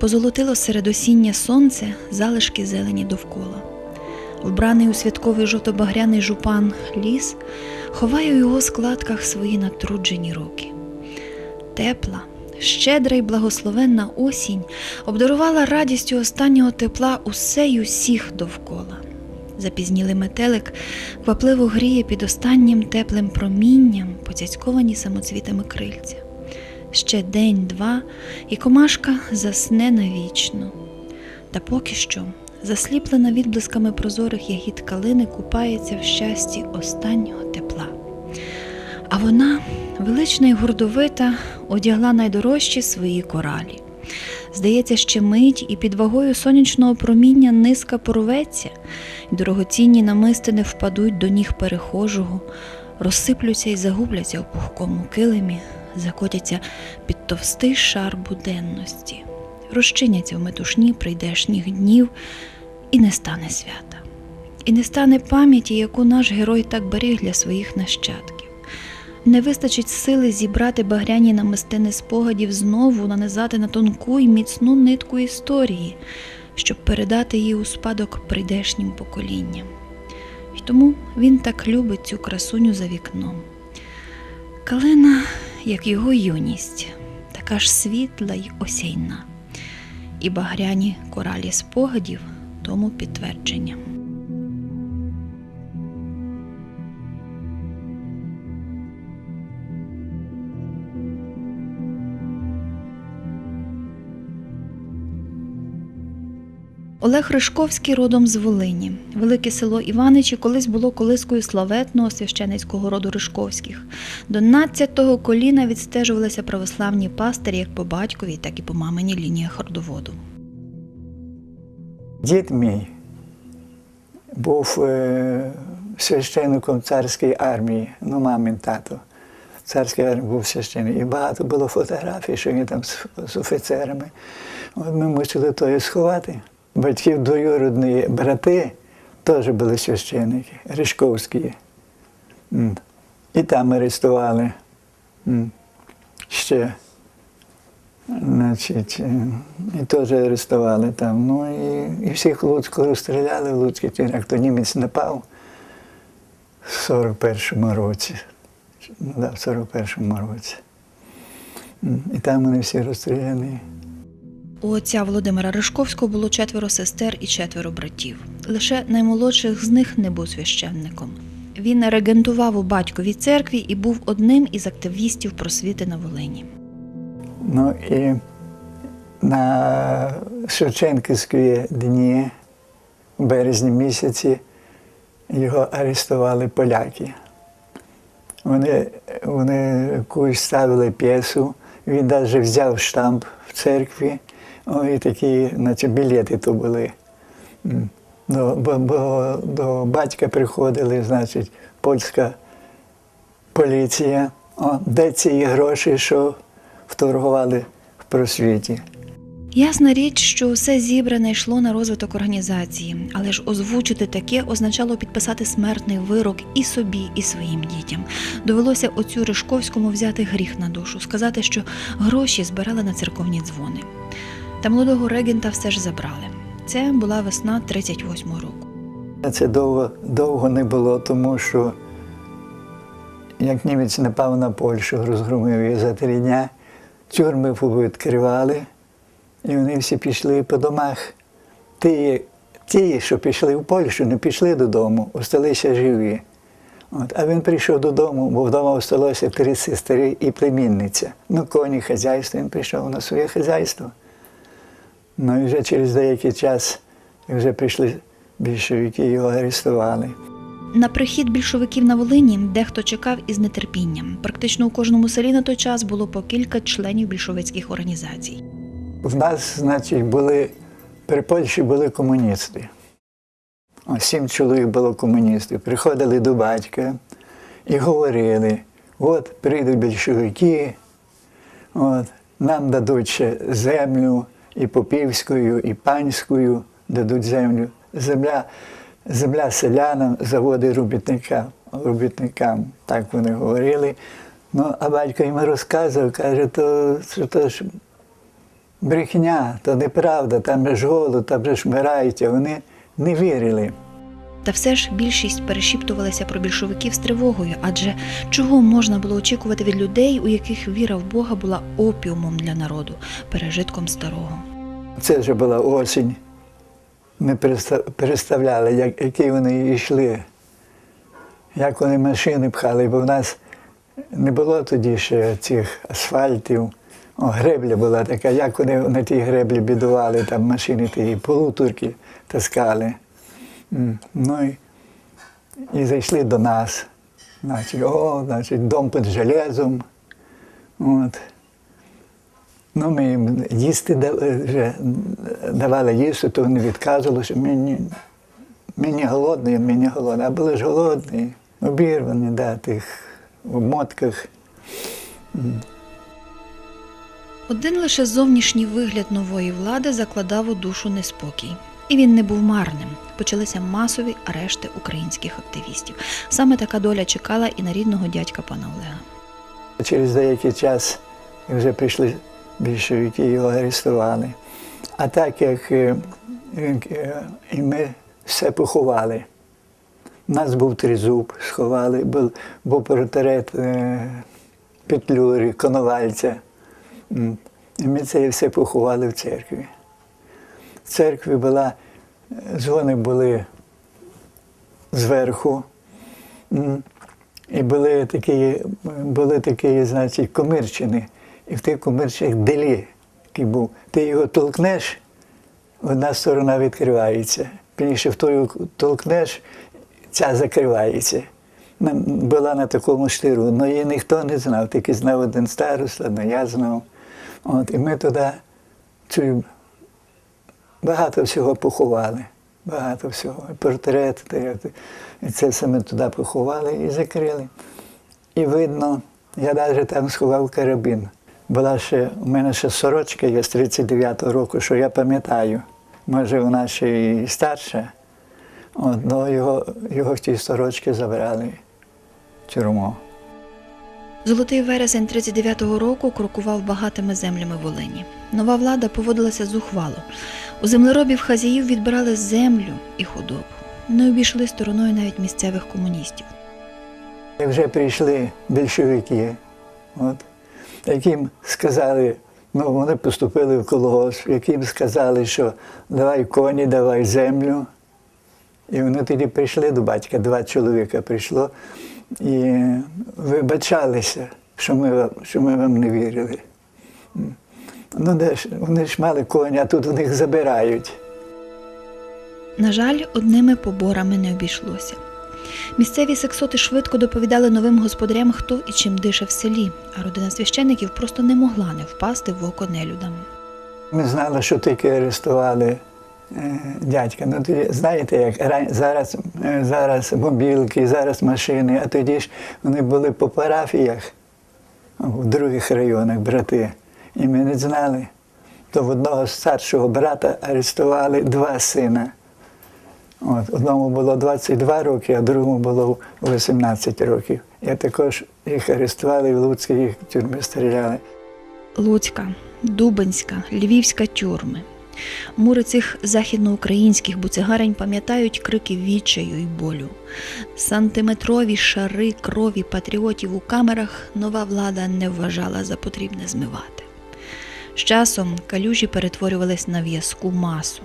Позолотило серед осіння сонце залишки зелені довкола. Вбраний у святковий жовто-багряний жупан ліс ховає у його складках свої натруджені руки. Тепла, щедра й благословенна осінь обдарувала радістю останнього тепла усе й усіх довкола. Запізнілий метелик квапливо гріє під останнім теплим промінням, поцяцьковані самоцвітами крильця. Ще день-два, і комашка засне навічно. Та поки що, засліплена відблисками прозорих ягід калини, купається в щасті останнього тепла. А вона, велична й гордовита, одягла найдорожчі свої коралі. Здається, ще мить, і під вагою сонячного проміння низка порветься, і дорогоцінні намистини впадуть до ніг перехожого, розсиплються і загубляться у пухкому килимі, закотяться під товстий шар буденності, розчиняться в метушні прийдешніх днів, і не стане свята. І не стане пам'яті, яку наш герой так беріг для своїх нащадків. Не вистачить сили зібрати багряні намистини спогадів знову нанизати на тонку й міцну нитку історії, щоб передати її у спадок прийдешнім поколінням. І тому він так любить цю красуню за вікном. Калина, як його юність, така ж світла й осяйна, і багряні коралі спогадів тому підтвердження. Олег Ришковський родом з Волині. Велике село Іваничі колись було колискою славетного священицького роду Ришковських. До 12-го коліна відстежувалися православні пастирі як по батьковій, так і по маминій лініях родоводу. Дід мій був е, священником царської армії, ну, мамин тато. Царської армії був священник. І багато було фотографій, що він там з, офіцерами. От ми мусили то сховати. Батьків двоюродні брати теж були священники, Ришковські. І там арестували. Ще. Значить, е, і теж арестували там. Ну і, і всіх Луцьку розстріляли в Луцькій тюрях. То німець напав в 41-му році. Ну, да, в 41-му році. І там вони всі розстріляні. У отця Володимира Ришковського було четверо сестер і четверо братів. Лише наймолодших з них не був священником. Він регентував у батьковій церкві і був одним із активістів просвіти на Волині. Ну і на Шевченківські дні, в березні місяці, його арестували поляки. Вони, вони якусь ставили п'єсу, він навіть взяв штамп в церкві, О, і такі, наче білети то були. До, бо, бо до батька приходили, значить, польська поліція. О, де ці гроші, що вторгували в просвіті. Ясна річ, що все зібране йшло на розвиток організації, але ж озвучити таке означало підписати смертний вирок і собі, і своїм дітям. Довелося отцю Ришковському взяти гріх на душу, сказати, що гроші збирали на церковні дзвони. Та молодого регента все ж забрали. Це була весна 38-го року. Це довго, довго не було, тому що як німець напав на Польщу, розгромив її за три дня, тюрми відкривали, і вони всі пішли по домах. Ті, ті, що пішли в Польщу, не пішли додому, осталися живі. От. А він прийшов додому, бо вдома осталося три сестри і племінниця. Ну, коні, хазяйство, він прийшов на своє хазяйство. Ну і вже через деякий час вже прийшли більшовики, його арестували. На прихід більшовиків на Волині дехто чекав із нетерпінням. Практично у кожному селі на той час було по кілька членів більшовицьких організацій. В нас, значить, були при Польщі були комуністи. Сім чоловік було комуністів. Приходили до батька і говорили: от прийдуть більшовики, от, нам дадуть ще землю і попівською, і панською дадуть землю. Земля, земля селянам, заводи робітникам, робітникам. Так вони говорили. Ну, а батько їм розказував, каже, то, що то ж брехня, то неправда, там же ж голод, там же ж вмирають, вони не вірили. Та все ж більшість перешіптувалася про більшовиків з тривогою, адже чого можна було очікувати від людей, у яких віра в Бога була опіумом для народу, пережитком старого. Це вже була осінь. Ми переста- переставляли, як, які вони йшли, як вони машини пхали, бо в нас не було тоді ще цих асфальтів. О, гребля була така, як вони на тій греблі бідували, там машини ті полутурки таскали. Ну і, і зайшли до нас. Значить, о, значить, дом під железом. От. Ну, ми їм їсти да- вже давали їсти, то вони відказували, що мені, мені голодний, мені голодний. А були ж голодні, обірвані, да, тих обмотках. Один лише зовнішній вигляд нової влади закладав у душу неспокій. І він не був марним. Почалися масові арешти українських активістів. Саме така доля чекала і на рідного дядька пана Олега. Через деякий час вже прийшли більшовики, його арестували. А так як е, е, і ми все поховали. У нас був тризуб, сховали, був, був портрет е, Петлюри, Коновальця. І ми це все поховали в церкві. В церкві була, дзвони були зверху. І були такі, були такі, значить, комирчини. І в тих комирчинах делі, який був. Ти його толкнеш, одна сторона відкривається. Пізніше в тою толкнеш, ця закривається. Була на такому штиру, але її ніхто не знав, тільки знав один староста, але я знав. От, і ми туди цю, багато всього поховали. Багато всього. І Портрет, і це все ми туди поховали і закрили. І видно, я навіть там сховав карабін. Була ще, у мене ще сорочка є з 39-го року, що я пам'ятаю. Може, вона ще і старша. От, ну, його, його в тій сорочці забрали в тюрму. Золотий вересень 39-го року крокував багатими землями Волині. Нова влада поводилася зухвало. У землеробів хазяїв відбирали землю і худобу. Не обійшли стороною навіть місцевих комуністів. Вже прийшли більшовики, от, яким сказали, ну вони поступили в колгосп, яким сказали, що давай коні, давай землю. І вони тоді прийшли до батька, два чоловіка прийшло і вибачалися, що ми, вам- що ми вам не вірили. Ну, де ж, вони ж мали коні, а тут у них забирають. На жаль, одними поборами не обійшлося. Місцеві сексоти швидко доповідали новим господарям, хто і чим дише в селі, а родина священиків просто не могла не впасти в око нелюдам. Ми знали, що тільки арестували е, дядька. Ну тоді знаєте, як зараз, е, зараз мобілки, зараз машини, а тоді ж вони були по парафіях в других районах, брати. І ми не знали. То в одного старшого брата арестували два сина. От, одному було 22 роки, а другому було 18 років. Я також їх арестували в Луцькій їх тюрми стріляли. Луцька, Дубинська, Львівська тюрми. Мури цих західноукраїнських буцегарень пам'ятають крики відчаю і болю. Сантиметрові шари крові патріотів у камерах нова влада не вважала за потрібне змивати. З часом калюжі перетворювались на в'язку масу.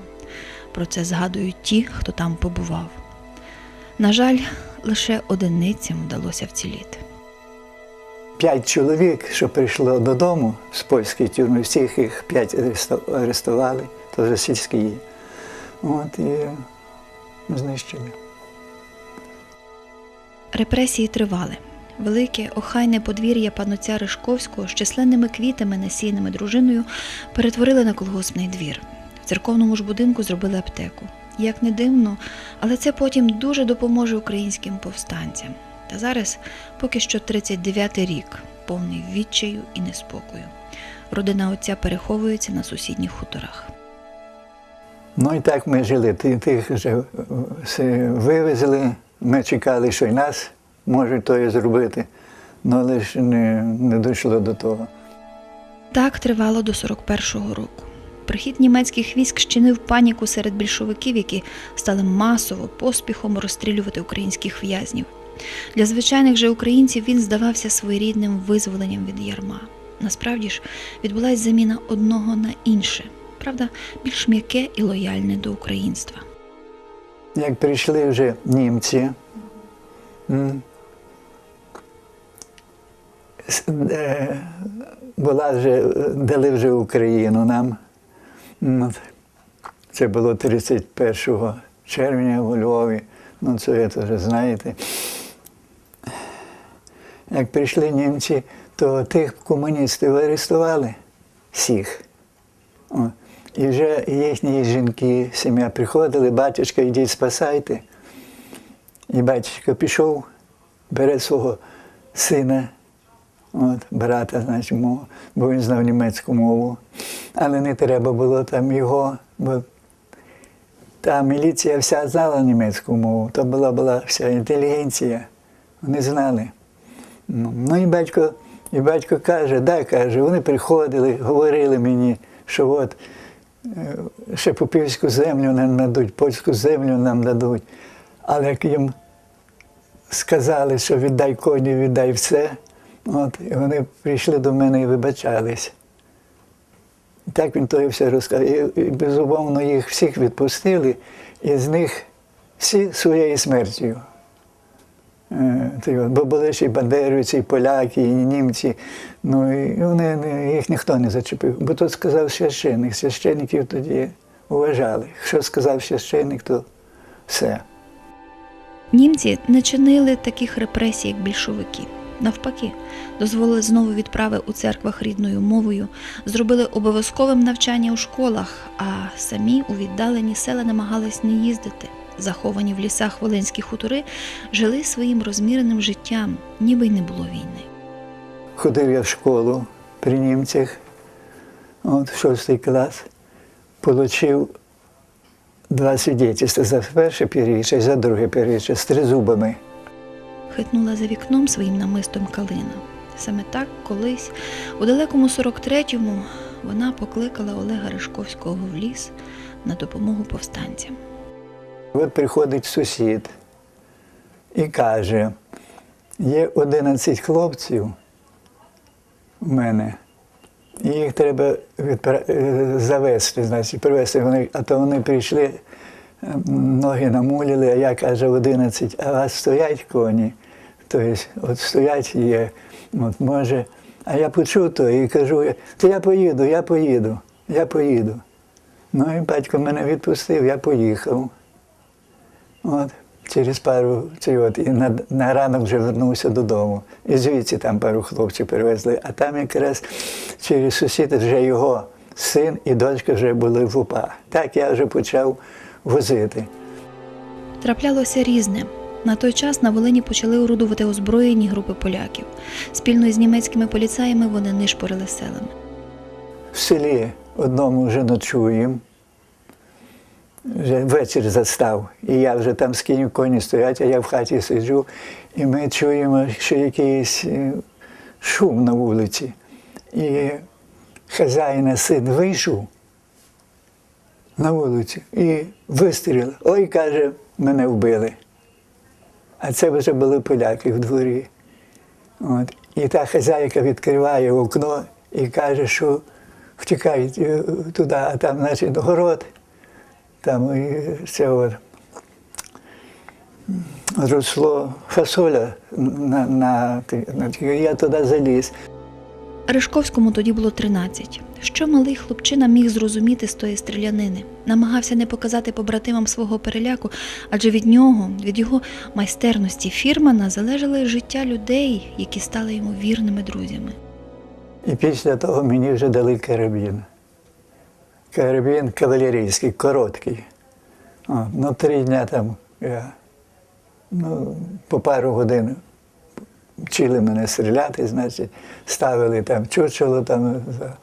Про це згадують ті, хто там побував. На жаль, лише одиницям вдалося вціліти. П'ять чоловік, що прийшло додому з польської тюрми, всіх їх п'ять ареста- вже сільські. От і знищили. Репресії тривали. Велике охайне подвір'я панотця Ришковського з численними квітами, насійними дружиною перетворили на колгоспний двір. В церковному ж будинку зробили аптеку. Як не дивно, але це потім дуже допоможе українським повстанцям. Та зараз поки що 39-й рік, повний відчаю і неспокою. Родина отця переховується на сусідніх хуторах. Ну і так ми жили. Тих вже е, вивезли. Ми чекали, що й нас можуть то зробити, але лише не, не дійшло до того. Так тривало до 41-го року. Прихід німецьких військ щинив паніку серед більшовиків, які стали масово поспіхом розстрілювати українських в'язнів. Для звичайних же українців він здавався своєрідним визволенням від ярма. Насправді ж відбулася заміна одного на інше, правда, більш м'яке і лояльне до українства. Як прийшли вже німці, е, була вже, дали вже Україну нам. Це було 31 червня у Львові. Ну, це ви теж знаєте. Як прийшли німці, то тих комуністів арестували всіх. І вже їхні жінки, сім'я приходили, батюшка, йдіть спасайте. І батюшка пішов, бере свого сина, от, брата, значить, мого, бо він знав німецьку мову. Але не треба було там його, бо та міліція вся знала німецьку мову, то була, була вся інтелігенція. Вони знали. Ну, і батько, і батько каже, да, каже, вони приходили, говорили мені, що от ще попівську землю нам дадуть, польську землю нам дадуть. Але як їм сказали, що віддай коні, віддай все, от, і вони прийшли до мене і вибачались. Так він то і все розказав. І, і безумовно їх всіх відпустили, і з них всі своєю смертю. Е, Бо були ще й бандерівці, і поляки, і німці. Ну і вони їх ніхто не зачепив. Бо тут сказав священник. Священників тоді уважали. Що сказав священник, то все. Німці не чинили таких репресій, як більшовики. Навпаки, дозволили знову відправи у церквах рідною мовою, зробили обов'язковим навчання у школах, а самі у віддалені села намагались не їздити. Заховані в лісах волинські хутори жили своїм розміреним життям, ніби й не було війни. Ходив я в школу при німцях, от, в шостий клас, отримав два свідетельства за перше піріччя і за друге піріччя з тризубами. Хитнула за вікном своїм намистом калина. Саме так колись, у далекому 43-му, вона покликала Олега Ришковського в ліс на допомогу повстанцям. От приходить сусід і каже, є 11 хлопців у мене, і їх треба е, завести, значить, привезти. Вони, а то вони прийшли, е, ноги намулили, а я каже 11, а вас стоять коні. Тобто, от стоять є, от може. А я почув то і кажу, то я поїду, я поїду, я поїду. Ну і батько мене відпустив, я поїхав. От, через пару чи от, і на, на ранок вже вернувся додому. І звідси там пару хлопців привезли. А там якраз через сусіда вже його син і дочка вже були в УПА. Так я вже почав возити. Траплялося різне. На той час на Волині почали орудувати озброєні групи поляків. Спільно з німецькими поліцаями вони нишпорили селами. В селі одному вже ночуємо. Вже вечір застав, і я вже там скинув коні стоять, а я в хаті сиджу, і ми чуємо, що якийсь е, шум на вулиці. І хазяїна син вийшов на вулицю і вистрілив. Ой, каже, мене вбили. А це вже були поляки в дворі. От. І та хазяйка відкриває окно і каже, що втікають е, туди, а там, значить, город, там і це от, росло фасоля на, на, на я туди заліз. Ришковському тоді було 13. Що малий хлопчина міг зрозуміти з тої стрілянини? Намагався не показати побратимам свого переляку, адже від нього, від його майстерності фірмана залежало життя людей, які стали йому вірними друзями. І після того мені вже дали карабін. Карабін кавалерійський, короткий. О, ну, три дня там я ну, по пару годин вчили мене стріляти, значить, ставили там чучело там, за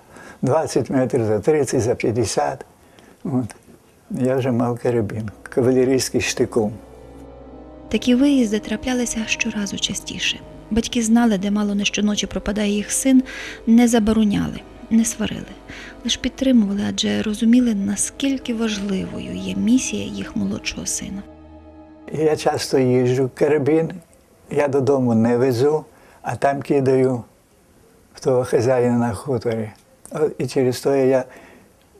20 метрів, за 30, за 50. От. Я вже мав карабін, кавалерійський штиком. Такі виїзди траплялися щоразу частіше. Батьки знали, де мало не щоночі пропадає їх син, не забороняли. Не сварили, лише підтримували, адже розуміли, наскільки важливою є місія їх молодшого сина. Я часто їжджу в карабін, я додому не везу, а там кидаю в того хазяїна на хуторі. І через то я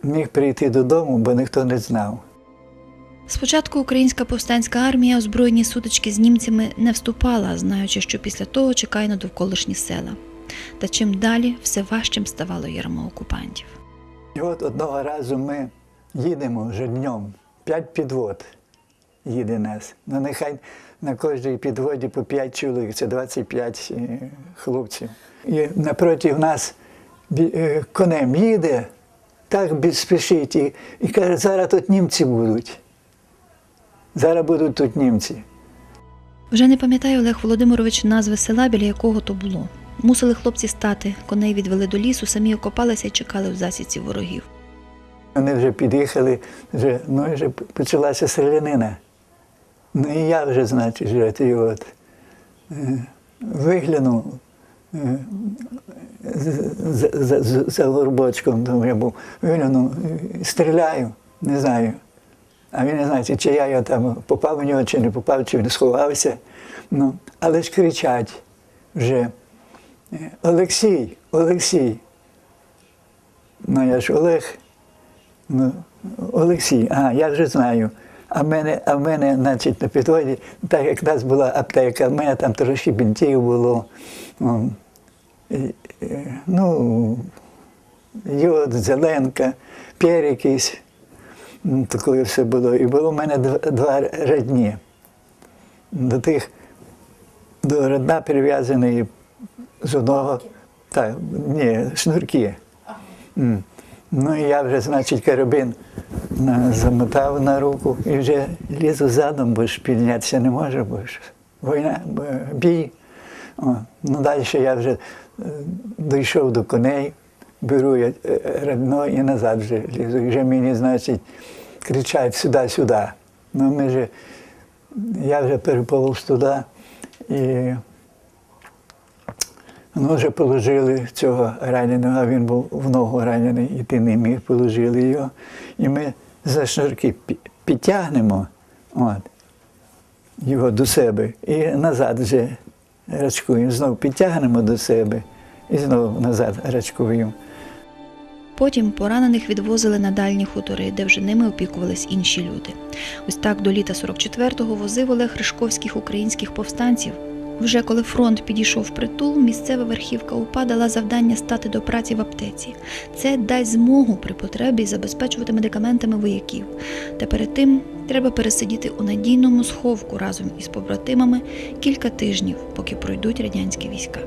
міг прийти додому, бо ніхто не знав. Спочатку українська повстанська армія у збройні сутички з німцями не вступала, знаючи, що після того чекає на довколишні села. Та чим далі, все важчим ставало ярмо окупантів. І от одного разу ми їдемо вже днем, п'ять підвод їде нас. Ну нехай на кожній підводі по п'ять чоловік, це 25 е, хлопців. І напроти нас е, конем їде, так спішить і, і каже, зараз тут німці будуть. Зараз будуть тут німці. Вже не пам'ятає Олег Володимирович назви села, біля якого то було. Мусили хлопці стати, коней відвели до лісу, самі окопалися і чекали в засідці ворогів. Вони вже під'їхали, вже, ну вже почалася стрілянина. Ну і я вже, значить, вже ти от, е, виглянув е, з- з- з- з- за горбочком, там я був, виглянув, е, стріляю, не знаю. А він не знає, чи я його там попав у нього, чи не попав, чи він сховався. Ну, але ж кричать вже. Олексій, Олексій. Ну я ж Олег. Ну, Олексій, а я вже знаю. А в мене, а в мене, значить, на підводі, так як в нас була аптека, в мене там трошки бінтів було. Ну, йод, зеленка, якийсь. М, все було. І було в мене два рядні. До тих до родна прив'язаний з одного. Так, ні, шнурки. М. Ну і я вже, значить, карабин на, замотав на руку і вже лізу задом, бо ж піднятися не можу, бо ж війна, бо бій. О, ну далі я вже е, дійшов до коней, беру я е, радно і назад вже лізу. І вже мені, значить, кричать сюди-сюди. Ну ми вже, я вже переповз туди і Ну, вже положили цього раненого, а він був в ногу ранений, іти не міг, положили його. І ми за шнурки підтягнемо от, його до себе і назад вже рачкуємо. Знову підтягнемо до себе і знову назад рачкуємо. Потім поранених відвозили на дальні хутори, де вже ними опікувались інші люди. Ось так до літа 44-го возив Олег Ришковських українських повстанців. Вже коли фронт підійшов притул, місцева верхівка УПА дала завдання стати до праці в аптеці. Це дасть змогу при потребі забезпечувати медикаментами вояків. Та перед тим треба пересидіти у надійному сховку разом із побратимами кілька тижнів, поки пройдуть радянські війська.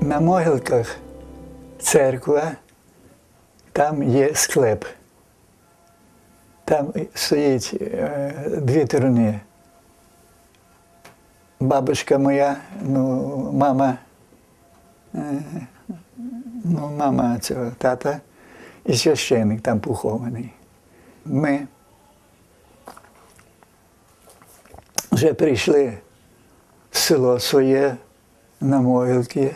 На могилках церква, там є склеп. Там стоїть е, дві труни. Бабушка моя, ну, мама, е, ну, мама цього тата і священник там похований. Ми вже прийшли в село своє на могилки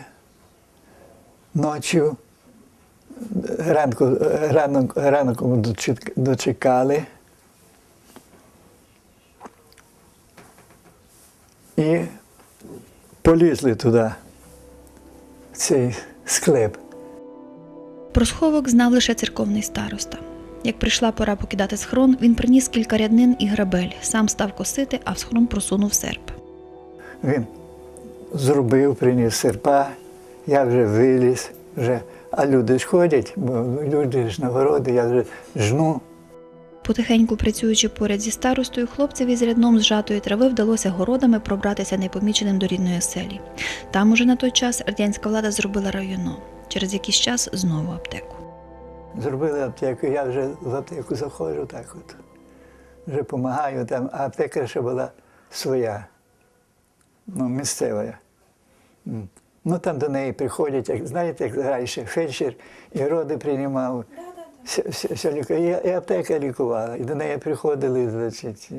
ночі. Ранку, ранок, ранком дочек- дочекали. І полізли туди, в цей склеп. Про сховок знав лише церковний староста. Як прийшла пора покидати схрон, він приніс кілька ряднин і грабель, сам став косити, а в схрон просунув серп. Він зробив, приніс серпа, я вже виліз, вже, а люди ж ходять, бо люди ж на городи, я вже жну. Потихеньку працюючи поряд зі старостою, хлопцеві з рядном зжатої трави вдалося городами пробратися непоміченим до рідної оселі. Там уже на той час радянська влада зробила районо. Через якийсь час знову аптеку. Зробили аптеку, я вже в аптеку заходжу так от. Вже допомагаю там, а аптека ще була своя, ну, місцева. Ну там до неї приходять, як, знаєте, як раніше, фельдшер і роди приймав. І, аптека лікувала. І до неї приходили, значить,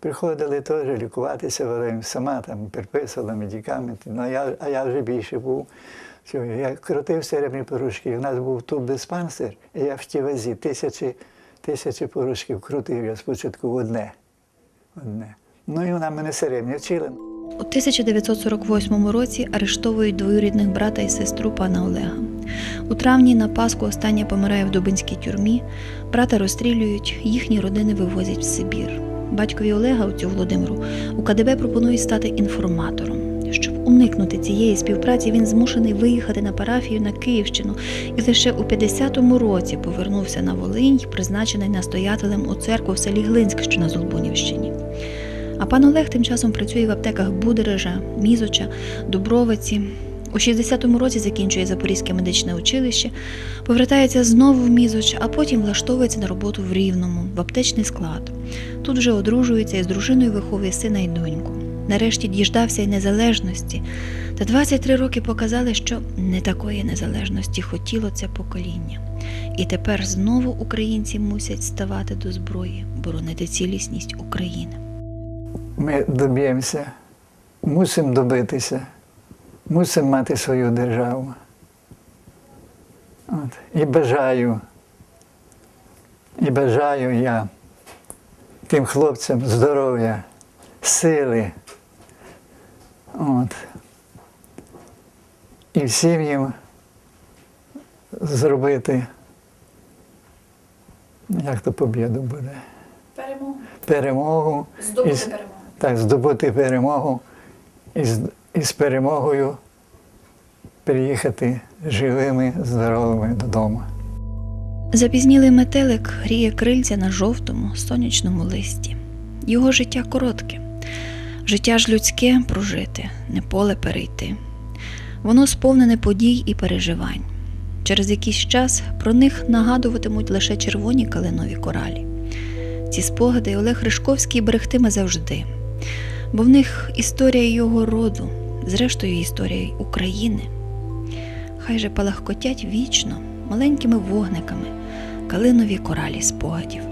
приходили теж лікуватися, Волинь, сама там приписувала медикаменти. Ну, а я, а я вже більше був. Я крутив серебряні порошки. У нас був тут диспансер, і я в тій вазі тисячі, тисячі порошків крутив. Я спочатку одне. одне. Ну і вона мене серебряні вчила. У 1948 році арештовують двоюрідних брата і сестру пана Олега. У травні на Пасху остання помирає в Дубинській тюрмі, брата розстрілюють, їхні родини вивозять в Сибір. Батькові Олега, отцю Володимиру, у КДБ пропонують стати інформатором. Щоб уникнути цієї співпраці, він змушений виїхати на парафію на Київщину і лише у 50-му році повернувся на Волинь, призначений настоятелем у церкву в селі Глинськ, що на Золбунівщині. А пан Олег тим часом працює в аптеках Будережа, Мізоча, Дубровиці. У 60-му році закінчує Запорізьке медичне училище, повертається знову в Мізоч, а потім влаштовується на роботу в Рівному, в аптечний склад. Тут вже одружується і з дружиною виховує сина і доньку. Нарешті діждався й незалежності. Та 23 роки показали, що не такої незалежності хотіло це покоління. І тепер знову українці мусять ставати до зброї, боронити цілісність України. Ми доб'ємося, мусимо добитися, мусимо мати свою державу. От. І бажаю, і бажаю я тим хлопцям здоров'я, сили. От. І всім їм зробити, як то побіду буде, Перемогу. перемогу. Здобути І перемогу. Так, здобути перемогу і з, і з перемогою приїхати живими, здоровими додому. Запізнілий метелик гріє крильця на жовтому сонячному листі. Його життя коротке. Життя ж людське прожити, не поле перейти. Воно сповнене подій і переживань. Через якийсь час про них нагадуватимуть лише червоні калинові коралі. Ці спогади Олег Ришковський берегтиме завжди, бо в них історія його роду, зрештою історія України. Хай же палахкотять вічно маленькими вогниками калинові коралі спогадів.